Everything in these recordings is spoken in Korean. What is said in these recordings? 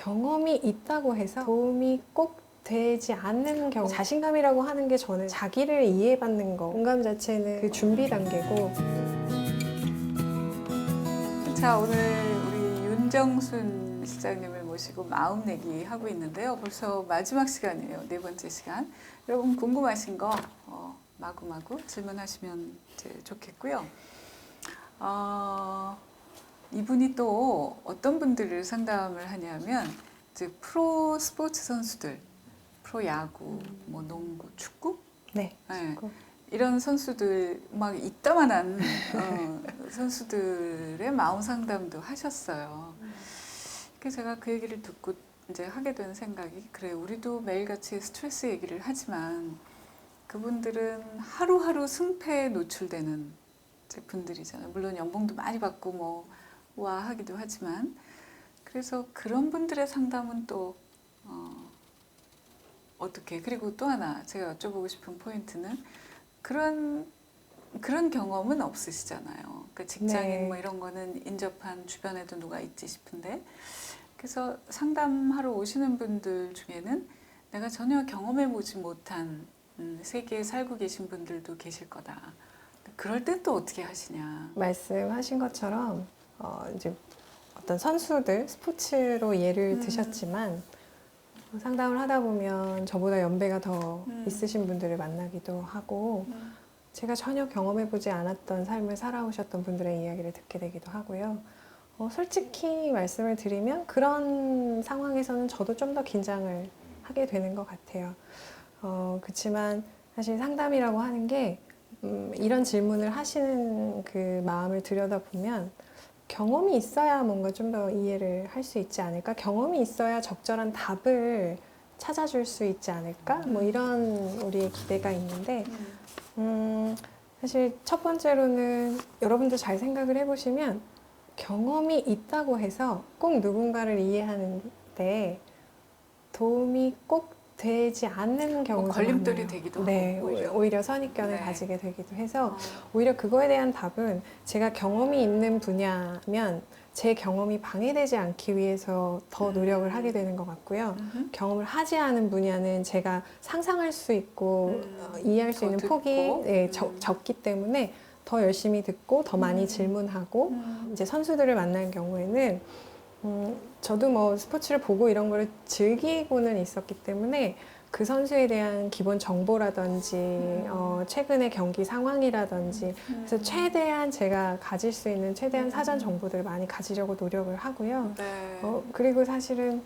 경험이 있다고 해서 도움이 꼭 되지 않는 경우 자신감이라고 하는 게 저는 자기를 이해받는 거 공감 자체는 그 준비 단계고 자 오늘 우리 윤정순 실장님을 모시고 마음 내기 하고 있는데요. 벌써 마지막 시간이에요. 네 번째 시간. 여러분 궁금하신 거 어, 마구마구 질문하시면 이제 좋겠고요. 어, 이분이 또 어떤 분들을 상담을 하냐면 이제 프로 스포츠 선수들, 프로 야구, 뭐 농구, 축구 네. 네. 축구. 이런 선수들 막 이따만한 어, 선수들의 마음 상담도 하셨어요. 그래서 제가 그 얘기를 듣고 이제 하게 된 생각이 그래 우리도 매일같이 스트레스 얘기를 하지만 그분들은 하루하루 승패에 노출되는 분들이잖아요. 물론 연봉도 많이 받고 뭐 우아하기도 하지만 그래서 그런 분들의 상담은 또 어, 어떻게 그리고 또 하나 제가 여쭤보고 싶은 포인트는 그런 그런 경험은 없으시잖아요. 그 직장인 네. 뭐 이런 거는 인접한 주변에도 누가 있지 싶은데 그래서 상담하러 오시는 분들 중에는 내가 전혀 경험해 보지 못한 음, 세계에 살고 계신 분들도 계실 거다. 그럴 땐 또 어떻게 하시냐? 말씀하신 것처럼 어, 이제 어떤 선수들 스포츠로 예를 음. 드셨지만 상담을 하다 보면 저보다 연배가 더 음. 있으신 분들을 만나기도 하고 제가 전혀 경험해보지 않았던 삶을 살아오셨던 분들의 이야기를 듣게 되기도 하고요. 어, 솔직히 말씀을 드리면 그런 상황에서는 저도 좀 더 긴장을 하게 되는 것 같아요. 어, 그렇지만 사실 상담이라고 하는 게 음, 이런 질문을 하시는 그 마음을 들여다보면 경험이 있어야 뭔가 좀 더 이해를 할 수 있지 않을까? 경험이 있어야 적절한 답을 찾아줄 수 있지 않을까? 뭐 이런 우리의 기대가 있는데 음, 사실 첫 번째로는 여러분도 잘 생각을 해보시면 경험이 있다고 해서 꼭 누군가를 이해하는데 도움이 꼭 되지 않는 경우가 뭐 걸림돌이 많아요. 되기도 네, 하고 오히려. 오히려 선입견을 네. 가지게 되기도 해서 어, 오히려 그거에 대한 답은 제가 경험이 있는 분야면 제 경험이 방해되지 않기 위해서 더 음. 노력을 하게 되는 것 같고요. 음흠. 경험을 하지 않은 분야는 제가 상상할 수 있고 음, 어, 이해할 수 더 있는 듣고. 폭이 네, 음. 적, 적기 때문에 더 열심히 듣고 더 많이 음. 질문하고 음. 이제 선수들을 만난 경우에는 음, 저도 뭐 스포츠를 보고 이런 거를 즐기고는 있었기 때문에 그 선수에 대한 기본 정보라든지 음. 어, 최근의 경기 상황이라든지 그래서 최대한 제가 가질 수 있는 최대한 음. 사전 정보들을 많이 가지려고 노력을 하고요. 네. 어, 그리고 사실은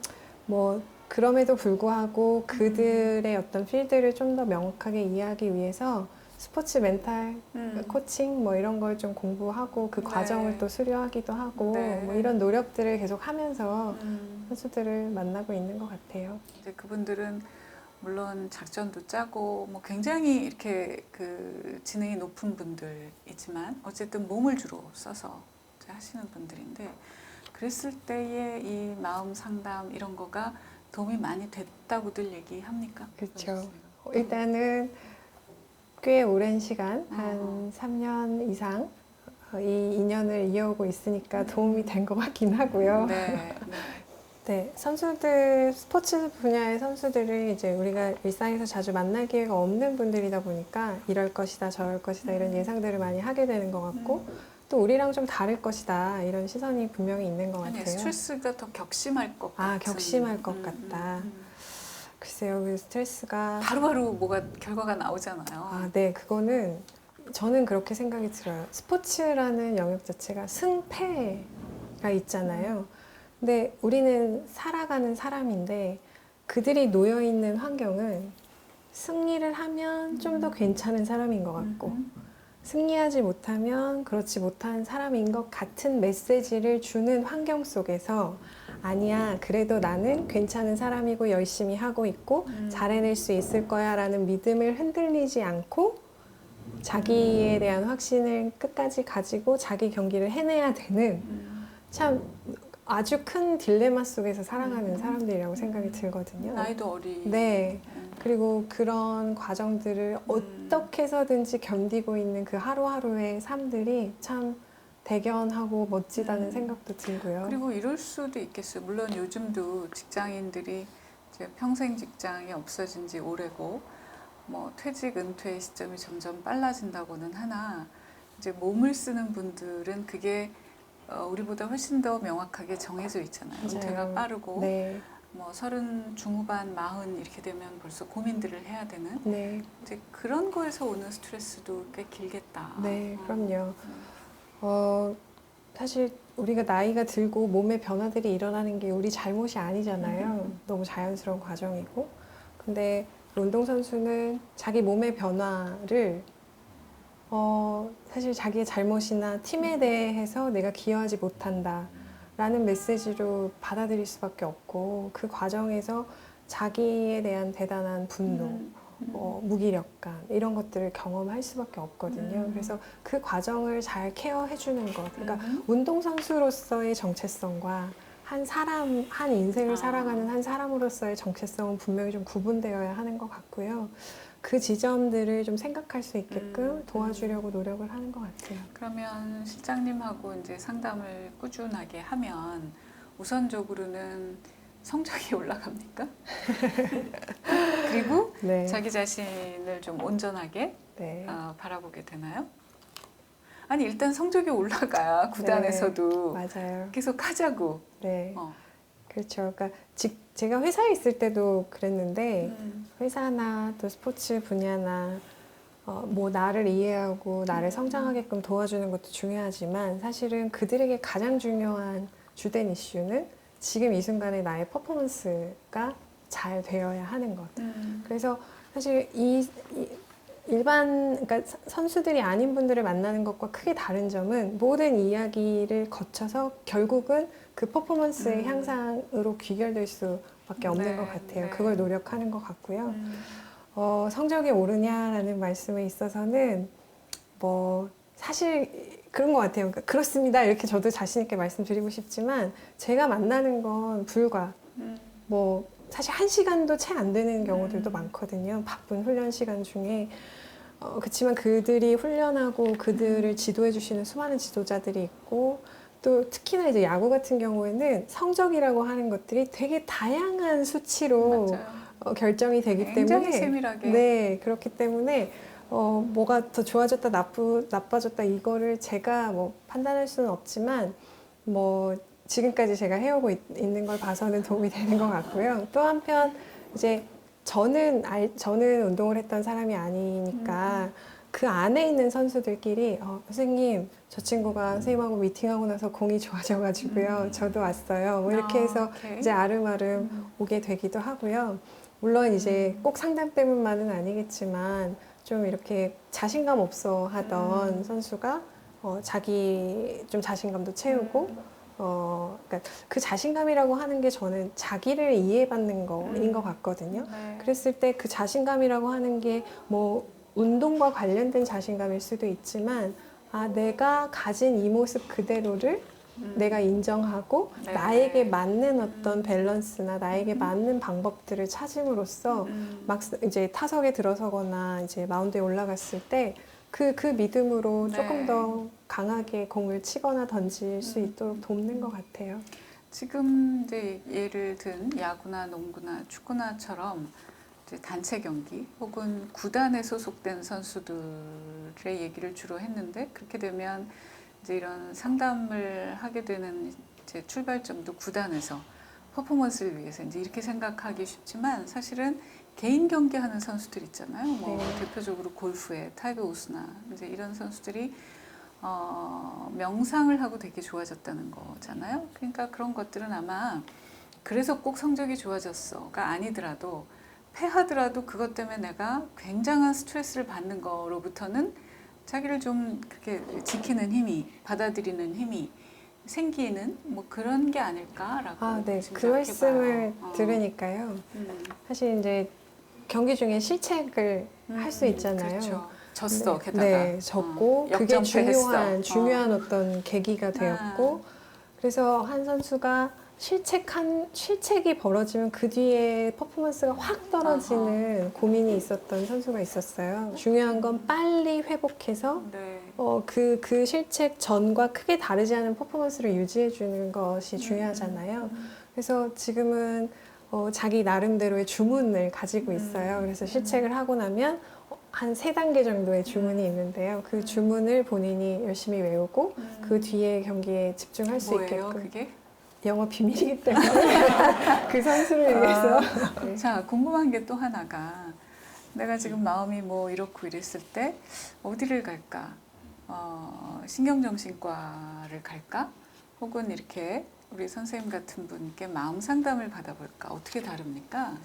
뭐 그럼에도 불구하고 그들의 어떤 필드를 좀 더 명확하게 이해하기 위해서 스포츠 멘탈 음. 코칭 뭐 이런 걸 좀 공부하고 그 네. 과정을 또 수료하기도 하고 네. 뭐 이런 노력들을 계속 하면서 음. 선수들을 만나고 있는 것 같아요. 이제 그분들은 물론 작전도 짜고 뭐 굉장히 이렇게 그 지능이 높은 분들이지만 어쨌든 몸을 주로 써서 하시는 분들인데 그랬을 때의 이 마음 상담 이런 거가 도움이 많이 됐다고들 얘기합니까? 그렇죠. 일단은 꽤 오랜 시간 어. 한 3년 이상 어, 이 인연을 이어오고 있으니까 도움이 된 것 같긴 하고요. 네. 네. 네, 선수들 스포츠 분야의 선수들을 이제 우리가 일상에서 자주 만날 기회가 없는 분들이다 보니까 이럴 것이다 저럴 것이다 이런 음. 예상들을 많이 하게 되는 것 같고 또 우리랑 좀 다를 것이다 이런 시선이 분명히 있는 것 아니, 같아요. 스트레스가 더 격심할 것 아, 같은. 격심할 것 같다. 글쎄요, 그 스트레스가 바로바로 뭐가 결과가 나오잖아요. 아, 네, 그거는 저는 그렇게 생각이 들어요. 스포츠라는 영역 자체가 승패가 있잖아요. 근데 우리는 살아가는 사람인데 그들이 놓여 있는 환경은 승리를 하면 좀 더 괜찮은 사람인 것 같고 음. 승리하지 못하면 그렇지 못한 사람인 것 같은 메시지를 주는 환경 속에서 아니야, 그래도 나는 괜찮은 사람이고 열심히 하고 있고 음. 잘해낼 수 있을 거야 라는 믿음을 흔들리지 않고 자기에 대한 확신을 끝까지 가지고 자기 경기를 해내야 되는 음. 참 아주 큰 딜레마 속에서 살아가는 음. 사람들이라고 생각이 들거든요. 나이도 어리. 네. 음. 그리고 그런 과정들을 어떻게 해서든지 견디고 있는 그 하루하루의 삶들이 참 대견하고 멋지다는 음. 생각도 들고요. 그리고 이럴 수도 있겠어요. 물론 요즘도 직장인들이 이제 평생 직장이 없어진 지 오래고 뭐 퇴직 은퇴 시점이 점점 빨라진다고는 하나 이제 몸을 쓰는 분들은 그게 어, 우리보다 훨씬 더 명확하게 정해져 있잖아요. 맞아요. 은퇴가 빠르고 네, 뭐 서른 중후반 마흔 이렇게 되면 벌써 고민들을 해야 되는 네, 이제 그런 거에서 오는 스트레스도 꽤 길겠다. 네, 어. 그럼요. 음. 어, 사실 우리가 나이가 들고 몸의 변화들이 일어나는 게 우리 잘못이 아니잖아요. 음. 너무 자연스러운 과정이고. 근데 운동 선수는 자기 몸의 변화를 어, 사실 자기의 잘못이나 팀에 대해서 내가 기여하지 못한다. 라는 메시지로 받아들일 수밖에 없고 그 과정에서 자기에 대한 대단한 분노, 음. 어, 무기력감 이런 것들을 경험할 수밖에 없거든요. 음. 그래서 그 과정을 잘 케어해 주는 것. 그러니까 음. 운동 선수로서의 정체성과 한 사람, 한 인생을 아. 살아가는 한 사람으로서의 정체성은 분명히 좀 구분되어야 하는 것 같고요. 그 지점들을 좀 생각할 수 있게끔 음. 도와주려고 노력을 하는 것 같아요. 그러면 실장님하고 이제 상담을 꾸준하게 하면 우선적으로는 성적이 올라갑니까? 그리고 네. 자기 자신을 좀 온전하게 네. 어, 바라보게 되나요? 아니 일단 성적이 올라가야 구단에서도 맞아요. 계속 하자고. 네. 어. 그렇죠. 그러니까 직, 제가 회사에 있을 때도 그랬는데 음. 회사나 또 스포츠 분야나 어, 뭐 나를 이해하고 나를 성장하게끔 도와주는 것도 중요하지만 사실은 그들에게 가장 중요한 주된 이슈는 지금 이 순간의 나의 퍼포먼스가 잘 되어야 하는 것. 음. 그래서 사실 이, 이 일반 그러니까 서- 선수들이 아닌 분들을 만나는 것과 크게 다른 점은 모든 이야기를 거쳐서 결국은 그 퍼포먼스의 음. 향상으로 귀결될 수밖에 없는 네, 것 같아요. 네. 그걸 노력하는 것 같고요. 음. 어, 성적이 오르냐라는 말씀에 있어서는 뭐 사실 그런 것 같아요. 그러니까 그렇습니다. 이렇게 저도 자신 있게 말씀드리고 싶지만 제가 만나는 건 불과 음. 뭐 사실 한 시간도 채 안 되는 경우들도 음. 많거든요. 바쁜 훈련 시간 중에. 어, 그렇지만 그들이 훈련하고 그들을 지도해 주시는 수많은 지도자들이 있고 또 특히나 이제 야구 같은 경우에는 성적이라고 하는 것들이 되게 다양한 수치로. 어, 결정이 되기 굉장히 때문에 세밀하게. 네 그렇기 때문에 어, 뭐가 더 좋아졌다 나쁘 나빠졌다 이거를 제가 뭐 판단할 수는 없지만 뭐 지금까지 제가 해오고 있, 는 걸 봐서는 도움이 되는 것 같고요. 또 한편 이제 저는 알, 저는 운동을 했던 사람이 아니니까 그 안에 있는 선수들끼리 어, 선생님 저 친구가 선생님하고 미팅하고 나서 공이 좋아져가지고요. 음. 저도 왔어요. 뭐 이렇게 아, 해서 오케이. 이제 아름아름 음. 오게 되기도 하고요. 물론 이제 음. 꼭 상담 때문만은 아니겠지만 좀 이렇게 자신감 없어 하던 음. 선수가 어, 자기 좀 자신감도 채우고 음. 어, 그러니까 그 자신감이라고 하는 게 저는 자기를 이해받는 거인 음. 것 같거든요. 네. 그랬을 때 그 자신감이라고 하는 게 뭐 운동과 관련된 자신감일 수도 있지만 아, 내가 가진 이 모습 그대로를 음. 내가 인정하고 네. 나에게 맞는 어떤 음. 밸런스나 나에게 음. 맞는 방법들을 찾음으로써 음. 막 이제 타석에 들어서거나 이제 마운드에 올라갔을 때 그 그 믿음으로 네. 조금 더 강하게 공을 치거나 던질 수 음. 있도록 돕는 것 같아요. 지금 이제 예를 든 야구나 농구나 축구나처럼 단체 경기 혹은 구단에 소속된 선수들의 얘기를 주로 했는데 그렇게 되면 이제 이런 상담을 하게 되는 이제 출발점도 구단에서 퍼포먼스를 위해서 이제 이렇게 생각하기 쉽지만 사실은 개인 경기하는 선수들 있잖아요. 뭐 네. 대표적으로 골프의 타이거 우스나 이제 이런 선수들이 어, 명상을 하고 되게 좋아졌다는 거잖아요. 그러니까 그런 것들은 아마 그래서 꼭 성적이 좋아졌어가 아니더라도 패하더라도 그것 때문에 내가 굉장한 스트레스를 받는 거로부터는 자기를 좀 그렇게 지키는 힘이 받아들이는 힘이 생기는 뭐 그런 게 아닐까라고 아, 네. 그 말씀을. 어. 들으니까요. 음. 사실 이제 경기 중에 실책을 할수 음, 있잖아요. 그렇죠. 졌어 네, 게다가 네, 졌고 어, 그게. 중요한 어. 중요한 어. 떤 계기가 되었고 그래서 한 선수가 실책한 실책이 벌어지면 그 뒤에 퍼포먼스가 확 떨어지는 고민이 있었던 선수가 있었어요. 중요한 건 빨리 회복해서 네. 어, 그, 그 실책 전과 크게 다르지 않은 퍼포먼스를 유지해 주는 것이 중요하잖아요. 그래서 지금은 어, 자기 나름대로의 주문을 가지고 있어요. 그래서 실책을 하고 나면 한 세 단계 정도의 주문이 있는데요. 그 주문을 본인이 열심히 외우고 그 뒤에 경기에 집중할 수 뭐예요, 있게끔 그게? 영어 비밀이기 때문에 그 선수를 위해서 네. 자, 궁금한 게 또 하나가 내가 지금 마음이 뭐 이렇고 이랬을 때 어디를 갈까? 어, 신경정신과를 갈까? 혹은 이렇게 우리 선생님 같은 분께 마음 상담을 받아볼까? 어떻게 다릅니까?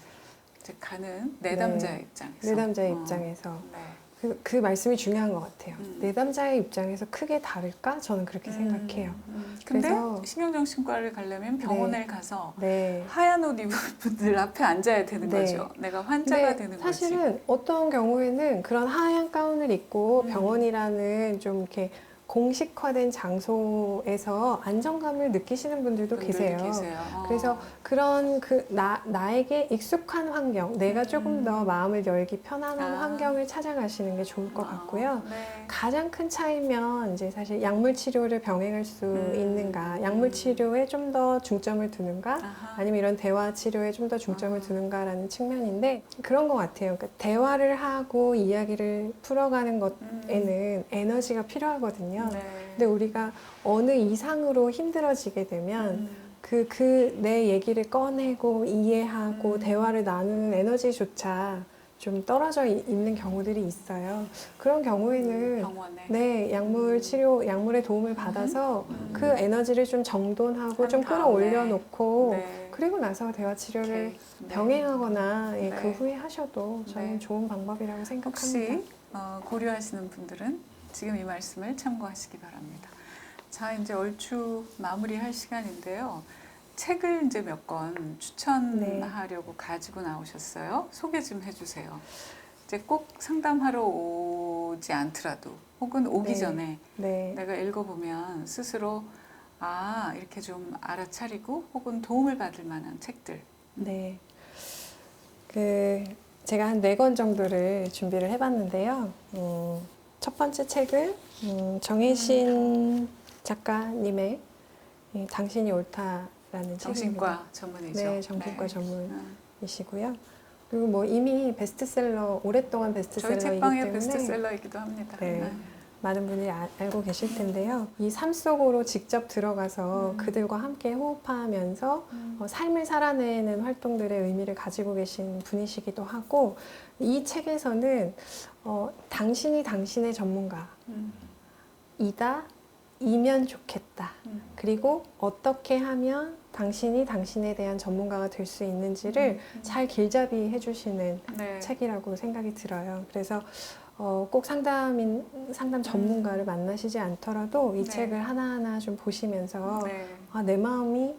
이제 가는 내담자의 네. 입장에서. 내담자의 어, 입장에서 네. 그, 그 말씀이 중요한 것 같아요. 음. 내담자의 입장에서 크게 다를까? 저는 그렇게 생각해요. 음, 근데 그래서- 신경정신과를 가려면 병원에 가서 네. 하얀 옷 입은 분들 앞에 앉아야 되는 네. 거죠. 내가 환자가 근데 되는 거지. 사실은 어떤 경우에는 그런 하얀 가운을 입고 음. 병원이라는 좀 이렇게 공식화된 장소에서 안정감을 느끼시는 분들도 계세요. 계세요. 어. 그래서 그런 그 나, 나에게 익숙한 환경, 내가 조금 음. 더 마음을 열기 편안한 아. 환경을 찾아가시는 게 좋을 것 아, 같고요. 네. 가장 큰 차이면 이제 사실 약물 치료를 병행할 수 음. 있는가, 약물 치료에 좀 더 중점을 두는가, 아하. 아니면 이런 대화 치료에 좀 더 중점을 아. 두는가라는 측면인데 그런 것 같아요. 그러니까 대화를 하고 이야기를 풀어가는 것에는 에너지가 필요하거든요. 네. 근데 우리가 어느 이상으로 힘들어지게 되면 음. 그, 그 내 얘기를 꺼내고 이해하고 음. 대화를 나누는 에너지조차 좀 떨어져 이- 있는 경우들이 있어요. 그런 경우에는 병원에 네, 약물 치료, 약물의 도움을 받아서 음. 그 에너지를 좀 정돈하고 한 좀. 끌어올려 놓고 네. 그리고 나서 대화 치료를. 네. 병행하거나 예, 네. 그 후에 하셔도 저는 네. 좋은 방법이라고 생각합니다. 혹시 어, 고려하시는 분들은 지금 이 말씀을 참고하시기 바랍니다. 자, 이제 얼추 마무리할 시간인데요. 책을 이제 몇 권 추천하려고 가지고 나오셨어요. 소개 좀 해주세요. 이제 꼭 상담하러 오지 않더라도 혹은 오기 네. 전에 네. 내가 읽어보면 스스로 아 이렇게 좀 알아차리고 혹은 도움을 받을 만한 책들 네. 그 제가 한 네 권 정도를 준비를 해봤는데요. 음, 첫 번째 책은 음, 정혜신 작가님의 이 당신이 옳다라는 책입니다. 정신과 전문이죠. 네, 정신과 네. 전문이시고요. 음. 그리고 뭐 이미 베스트셀러 오랫동안 저희 베스트셀러이기 책방의 때문에 베스트셀러이기도 합니다. 네. 많은 분들이 아- 알고 계실 텐데요. 이 삶 속으로 직접 들어가서 음. 그들과 함께 호흡하면서 음. 어, 삶을 살아내는 활동들의 의미를 가지고 계신 분이시기도 하고 이 책에서는 어, 당신이 당신의 전문가이다 음. 이면 좋겠다 음. 그리고 어떻게 하면 당신이 당신에 대한 전문가가 될 수 있는지를 음. 잘 길잡이 해주시는 네. 책이라고 생각이 들어요. 그래서 어, 꼭 상담인 상담 전문가를 만나시지 않더라도 이 음. 네. 책을 하나하나 좀 보시면서 네. 아, 내 마음이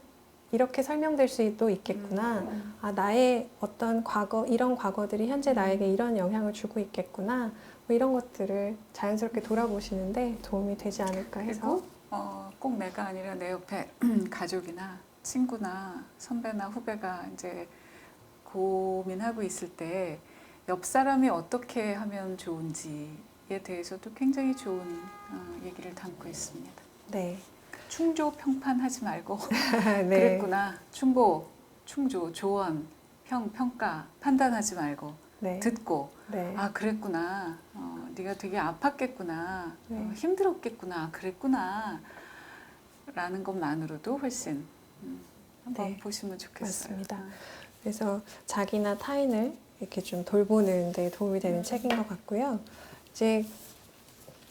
이렇게 설명될 수도 있겠구나. 음. 아, 나의 어떤 과거, 이런 과거들이 현재 나에게 이런 영향을 주고 있겠구나. 뭐 이런 것들을 자연스럽게 돌아보시는데 도움이 되지 않을까 해서. 어, 꼭 내가 아니라 내 옆에 가족이나 친구나 선배나 후배가 이제 고민하고 있을 때 옆 사람이 어떻게 하면 좋은지에 대해서도 굉장히 좋은 어, 얘기를 담고 있습니다. 네. 충조 평판하지 말고 네. 그랬구나 충고 충조 조언 평 평가 판단하지 말고 네. 듣고 네. 아 그랬구나 어, 네가 되게 아팠겠구나 네. 어, 힘들었겠구나 그랬구나 라는 것만으로도 훨씬 음, 한번 네, 보시면 좋겠어요 맞습니다. 어. 그래서 자기나 타인을 이렇게 좀 돌보는 데 도움이 되는 음. 책인 것 같고요. 이제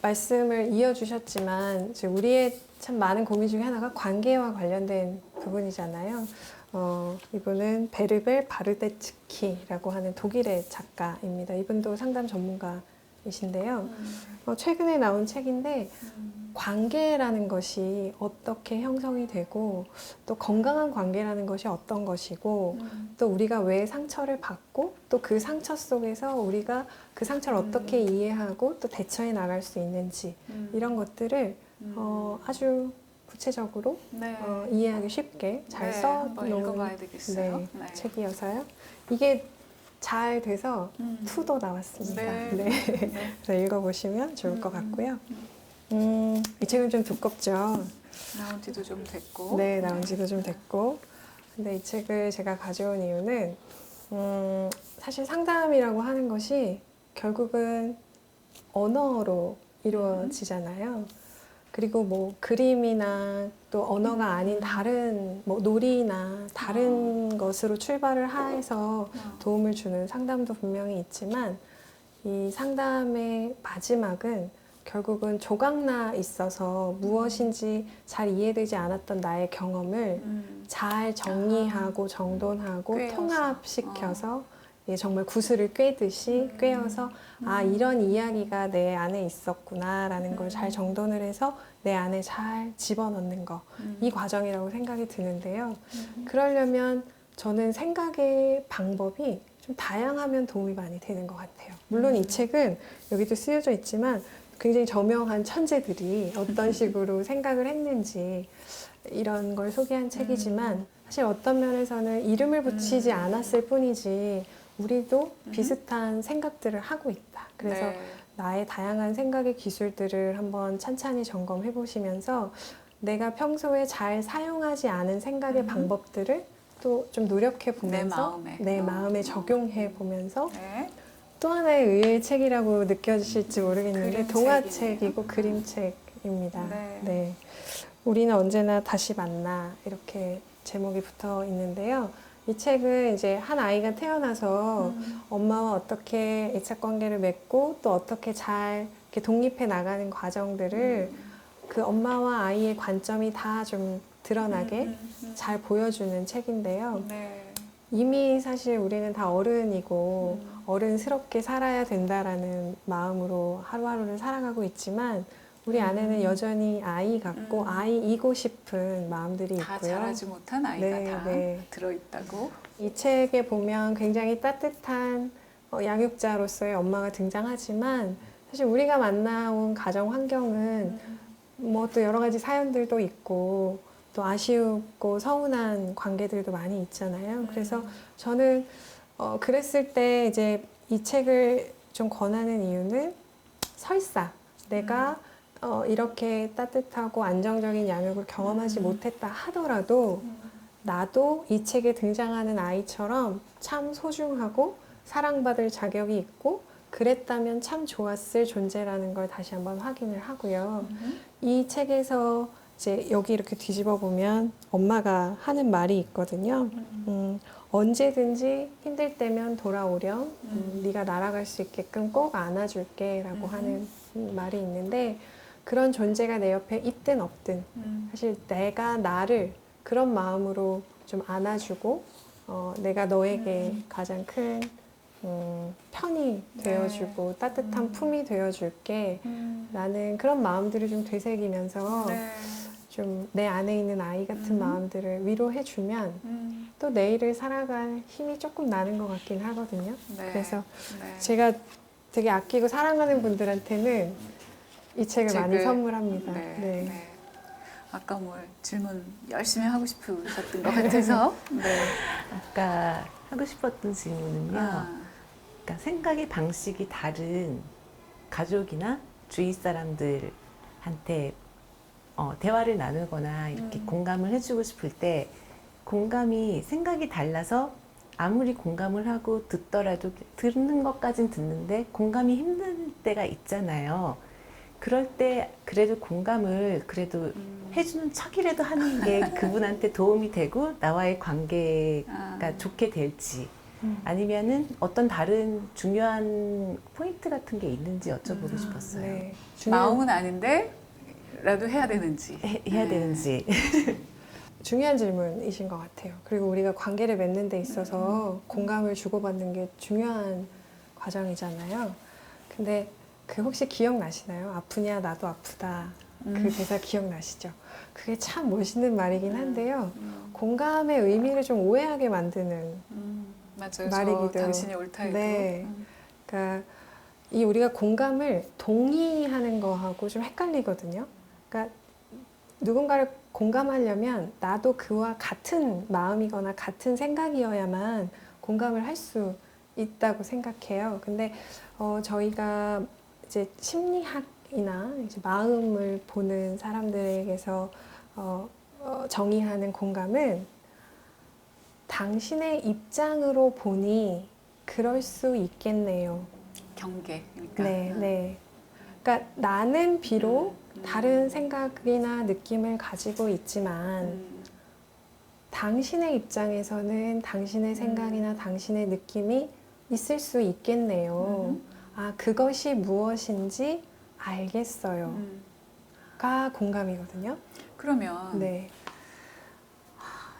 말씀을 이어주셨지만 이제 우리의 참 많은 고민 중에 하나가 관계와 관련된 부분이잖아요. 어, 이분은 베르벨 바르데츠키라고 하는 독일의 작가입니다. 이분도 상담 전문가이신 데요. 음, 어, 최근에 나온 책인데 음, 관계라는 것이 어떻게 형성이 되고 또 건강한 관계라는 것이 어떤 것이고 음, 또 우리가 왜 상처를 받고 또 그 상처 속에서 우리가 그 상처를 음. 어떻게 이해하고 또 대처해 나갈 수 있는지 음, 이런 것들을 음, 어, 아주 구체적으로 네. 어, 이해하기 쉽게 잘 네, 써 한번 놓은 읽어봐야 되겠어요. 네, 네. 책이어서요. 이게 잘 돼서 음. 투도 나왔습니다. 네. 네. 네. 그래서 읽어보시면 좋을 것 음. 같고요. 음, 이 책은 좀 두껍죠. 나온 지도 좀 됐고. 네, 나온 지도 좀 됐고. 근데 이 책을 제가 가져온 이유는, 음, 사실 상담이라고 하는 것이 결국은 언어로 이루어지잖아요. 그리고 뭐 그림이나 또 언어가 아닌 다른 뭐 놀이나 다른 것으로 출발을 해서 어. 도움을 주는 상담도 분명히 있지만 이 상담의 마지막은 결국은 조각나 있어서 무엇인지 잘 이해되지 않았던 나의 경험을 음. 잘 정리하고 정돈하고 꿰어서. 통합시켜서 예, 정말 구슬을 꿰듯이 음. 꿰어서 아 음. 이런 이야기가 내 안에 있었구나라는 걸 음. 잘 정돈을 해서 내 안에 잘 집어넣는 거이 음. 과정이라고 생각이 드는데요. 음. 그러려면 저는 생각의 방법이 좀 다양하면 도움이 많이 되는 것 같아요. 물론 이 음. 책은 여기도 쓰여져 있지만 굉장히 저명한 천재들이 어떤 식으로 생각을 했는지 이런 걸 소개한 책이지만 사실 어떤 면에서는 이름을 붙이지 음. 않았을 뿐이지 우리도 음. 비슷한 생각들을 하고 있다. 그래서 네. 나의 다양한 생각의 기술들을 한번 찬찬히 점검해 보시면서 내가 평소에 잘 사용하지 않은 생각의 음. 방법들을 또 좀 노력해 보면서 마음에. 내 어. 마음에 적용해 보면서 네. 또 하나의 의외의 책이라고 느껴지실지 모르겠는데. 동화책이고 그림책입니다. 네. 네. 우리는 언제나 다시 만나 이렇게 제목이 붙어 있는데요. 이 책은 이제 한 아이가 태어나서 음. 엄마와 어떻게 애착 관계를 맺고 또 어떻게 잘 이렇게 독립해 나가는 과정들을 음. 그 엄마와 아이의 관점이 다 좀 드러나게 음, 음, 잘 보여주는 책인데요. 음. 네. 이미 사실 우리는 다 어른이고 음. 어른스럽게 살아야 된다라는 마음으로 하루하루를 살아가고 있지만 우리 음. 안에는 여전히 아이 같고 음. 아이이고 싶은 마음들이 다 있고요. 잘하지 못한 아이가 네, 다 네. 들어있다고. 이 책에 보면 굉장히 따뜻한 어, 양육자로서의 엄마가 등장하지만 사실 우리가 만나온 가정 환경은 뭐또 여러 가지 사연들도 있고 또 아쉬웠고 서운한 관계들도 많이 있잖아요. 그래서 저는 어, 그랬을 때 이제 이 책을 좀 권하는 이유는 설사 내가 어, 이렇게 따뜻하고 안정적인 양육을 경험하지 음. 못했다 하더라도 나도 이 책에 등장하는 아이처럼 참 소중하고 사랑받을 자격이 있고 그랬다면 참 좋았을 존재라는 걸 다시 한번 확인을 하고요. 음. 이 책에서 이제 여기 이렇게 뒤집어 보면 엄마가 하는 말이 있거든요. 음, 언제든지 힘들 때면 돌아오렴. 음, 네가 날아갈 수 있게끔 꼭 안아줄게라고 음. 하는 음, 말이 있는데 그런 존재가 내 옆에 있든 없든 음. 사실 내가 나를 그런 마음으로 좀 안아주고 어, 내가 너에게 음. 가장 큰 음, 편이 되어주고 따뜻한 음. 품이 되어줄게 음. 라는 그런 마음들을 좀 되새기면서 네. 좀내 안에 있는 아이 같은 음. 마음들을 위로해주면 음. 또 내일을 살아갈 힘이 조금 나는 것 같긴 하거든요. 네. 그래서 네. 제가 되게 아끼고 사랑하는 분들한테는 이 책을 많이 선물합니다. 네. 네. 네. 아까 뭐 질문 열심히 하고 싶으셨던 것 같아서. 네. 아까 하고 싶었던 질문은요. 아. 그러니까 생각의 방식이 다른 가족이나 주위 사람들한테 어, 대화를 나누거나 이렇게 음. 공감을 해주고 싶을 때 공감이 생각이 달라서 아무리 공감을 하고 듣더라도 듣는 것까진 듣는데 공감이 힘든 때가 있잖아요. 그럴 때 그래도 공감을 그래도 음. 해주는 척이라도 하는 게 그분한테 도움이 되고 나와의 관계가 아. 좋게 될지 음. 아니면은 어떤 다른 중요한 포인트 같은 게 있는지 여쭤보고 음, 싶었어요. 네. 중요한, 마음은 아닌데 라도 해야 되는지. 해, 해야 네. 되는지. 중요한 질문이신 것 같아요. 그리고 우리가 관계를 맺는 데 있어서 공감을 주고받는 게 중요한 과정이잖아요. 근데 그 혹시 기억나시나요? 아프냐 나도 아프다. 그 음. 대사 기억나시죠? 그게 참 멋있는 말이긴 한데요. 음. 공감의 의미를 좀 오해하게 만드는 음. 맞아요. 말이기도. 저 당신이 옳다 해도. 네. 음. 그러니까 이 우리가 공감을 동의하는 거하고 좀 헷갈리거든요. 그러니까 누군가를 공감하려면 나도 그와 같은 마음이거나 같은 생각이어야만 공감을 할 수 있다고 생각해요. 근데 어, 저희가 이제 심리학이나 이제 마음을 보는 사람들에게서 어, 어, 정의하는 공감은 당신의 입장으로 보니 그럴 수 있겠네요. 경계. 그러니까. 네, 음. 네. 그러니까 나는 비록 음. 다른 생각이나 느낌을 가지고 있지만 음. 당신의 입장에서는 당신의 생각이나 당신의 느낌이 있을 수 있겠네요. 음. 아, 그것이 무엇인지 알겠어요. 음. 가 공감이거든요. 그러면 네.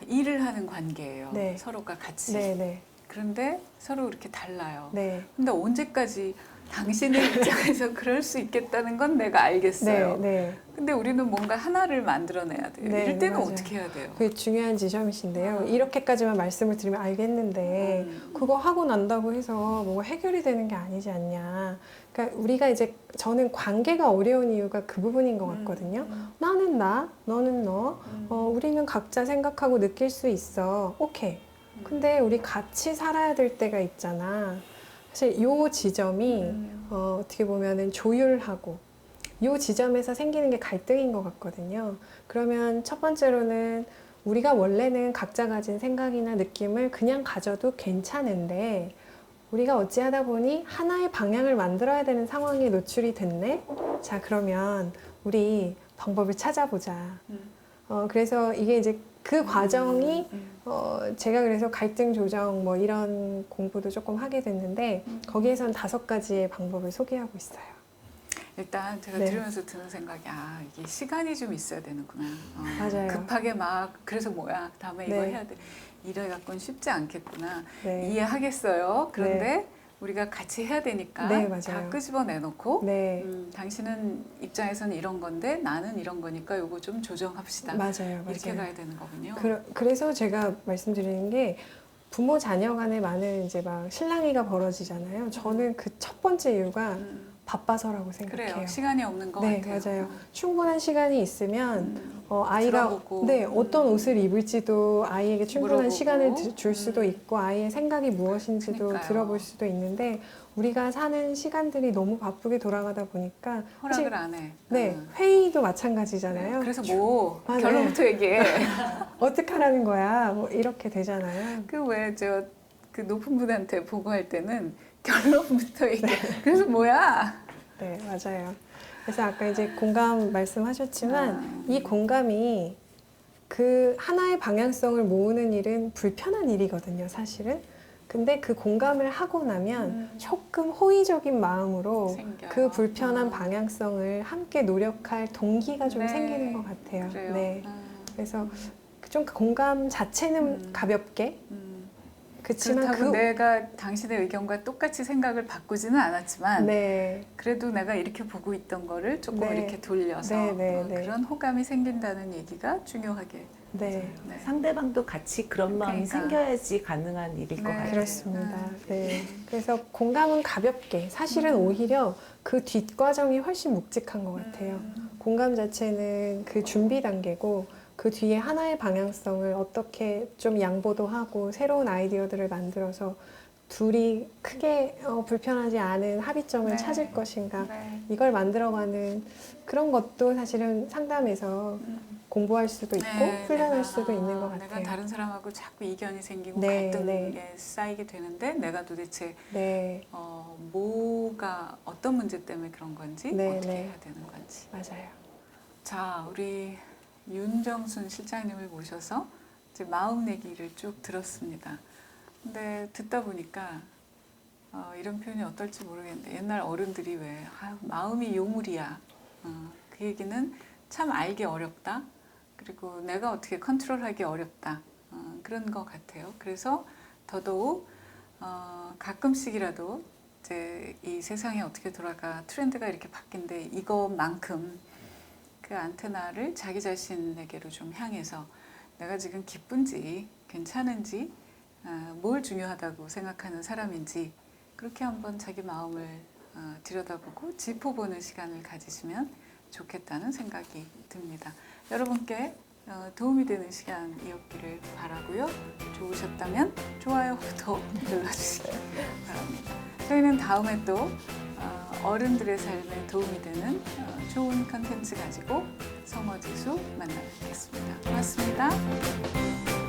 일을 하는 관계예요. 네. 서로가 같이. 네, 네. 그런데 서로 이렇게 달라요. 네. 근데 언제까지 당신의 입장에서 그럴 수 있겠다는 건 내가 알겠어요. 네, 네. 근데 우리는 뭔가 하나를 만들어내야 돼요. 네, 이럴 때는 맞아요. 어떻게 해야 돼요? 그게 중요한 지점이신데요. 음. 이렇게까지만 말씀을 드리면 알겠는데 음. 그거 하고 난다고 해서 뭐가 해결이 되는 게 아니지 않냐. 그러니까 우리가 이제 저는 관계가 어려운 이유가 그 부분인 것 같거든요. 음. 나는 나, 너는 너. 음. 어, 우리는 각자 생각하고 느낄 수 있어. 오케이. 근데 우리 같이 살아야 될 때가 있잖아. 사실 요 지점이 음. 어, 어떻게 보면은 조율하고 요 지점에서 생기는 게 갈등인 것 같거든요. 그러면 첫 번째로는 우리가 원래는 각자 가진 생각이나 느낌을 그냥 가져도 괜찮은데 우리가 어찌하다 보니 하나의 방향을 만들어야 되는 상황에 노출이 됐네. 자, 그러면 우리 방법을 찾아보자. 음. 어, 그래서 이게 이제 그 과정이 음. 어, 제가 그래서 갈등 조정 뭐 이런 공부도 조금 하게 됐는데 음. 거기에선 다섯 가지의 방법을 소개하고 있어요. 일단 제가 네. 들으면서 드는 생각이 아 이게 시간이 좀 있어야 되는구나. 어, 맞아요. 급하게 막 그래서 뭐야 다음에 이거 네. 해야 돼. 이래 갖고는 쉽지 않겠구나. 네. 이해하겠어요. 그런데 우리가 같이 해야 되니까 네, 맞아요. 다 끄집어 내놓고 네. 음, 당신은 입장에서는 이런 건데 나는 이런 거니까 요거 좀 조정합시다. 맞아요. 이렇게 맞아요. 가야 되는 거군요. 그, 그래서 제가 말씀드리는 게 부모 자녀 간에 많은 이제 막 실랑이가 벌어지잖아요. 저는 그 첫 번째 이유가 음, 바빠서라고 생각해요. 그래요. 시간이 없는 것 네, 같아요. 맞아요. 충분한 시간이 있으면 음, 어, 아이가 들어보고. 네 음. 어떤 옷을 입을지도 아이에게 충분한 물어보고. 시간을 드- 줄 수도 음. 있고 아이의 생각이 무엇인지도 그러니까요. 들어볼 수도 있는데 우리가 사는 시간들이 너무 바쁘게 돌아가다 보니까 사실 허락을 안 해. 네 음. 회의도 마찬가지잖아요. 네, 그래서 뭐 맞아요. 결론부터 얘기해. 어떻게 하라는 거야? 뭐 이렇게 되잖아요. 그 왜 저 그 높은 분한테 보고할 때는 결론부터 얘기해. 그래서 뭐야? 네 맞아요. 그래서 아까 이제 공감 말씀하셨지만 아. 이 공감이 그 하나의 방향성을 모으는 일은 불편한 일이거든요, 사실은. 근데 그 공감을 하고 나면 음. 조금 호의적인 마음으로 생겨요. 그 불편한 음. 방향성을 함께 노력할 동기가 좀 네. 생기는 것 같아요. 그래요. 네. 음. 그래서 좀 공감 자체는 음. 가볍게 음. 그렇지만 그렇다고 그 내가 당신의 의견과 똑같이 생각을 바꾸지는 않았지만 네, 그래도 내가 이렇게 보고 있던 거를 조금 네. 이렇게 돌려서 네, 네, 어, 네. 그런 호감이 생긴다는 얘기가 중요하게 네. 네. 상대방도 같이 그런 마음이 그러니까. 생겨야지 가능한 일일 것 네. 같아요. 그렇습니다. 음. 네. 그래서 공감은 가볍게, 사실은 음. 오히려 그 뒷과정이 훨씬 묵직한 것 같아요. 음. 공감 자체는 그 준비 단계고 그 뒤에 하나의 방향성을 어떻게 좀 양보도 하고 새로운 아이디어들을 만들어서 둘이 크게 어, 불편하지 않은 합의점을 네. 찾을 것인가 네. 이걸 만들어가는 그런 것도 사실은 상담에서 음. 공부할 수도 있고 네, 훈련할 내가, 수도 있는 것 아, 내가 같아요. 다른 사람하고 자꾸 이견이 생기고 네, 갈등이 네. 쌓이게 되는데 내가 도대체 네, 어, 뭐가 어떤 문제 때문에 그런 건지 네, 어떻게 네. 해야 되는 건지 맞아요. 자 우리 윤정순 실장님을 모셔서 이제 마음 얘기를 쭉 들었습니다. 근데 듣다 보니까 어, 이런 표현이 어떨지 모르겠는데 옛날 어른들이 왜 아, 마음이 요물이야 어, 그 얘기는 참 알기 어렵다 그리고 내가 어떻게 컨트롤하기 어렵다 어, 그런 것 같아요. 그래서 더더욱 어, 가끔씩이라도 이제 이 세상이 어떻게 돌아가 트렌드가 이렇게 바뀐데 이것만큼 그 안테나를 자기 자신에게로 좀 향해서 내가 지금 기쁜지 괜찮은지 아, 뭘 중요하다고 생각하는 사람인지 그렇게 한번 자기 마음을 어, 들여다보고 짚어보는 시간을 가지시면 좋겠다는 생각이 듭니다. 여러분께 어, 도움이 되는 시간이었기를 바라고요. 좋으셨다면 좋아요, 구독 눌러주시기 바랍니다. 저희는 다음에 또 어, 어른들의 삶에 도움이 되는 어, 좋은 컨텐츠 가지고 성어지수 만나 뵙겠습니다. 고맙습니다.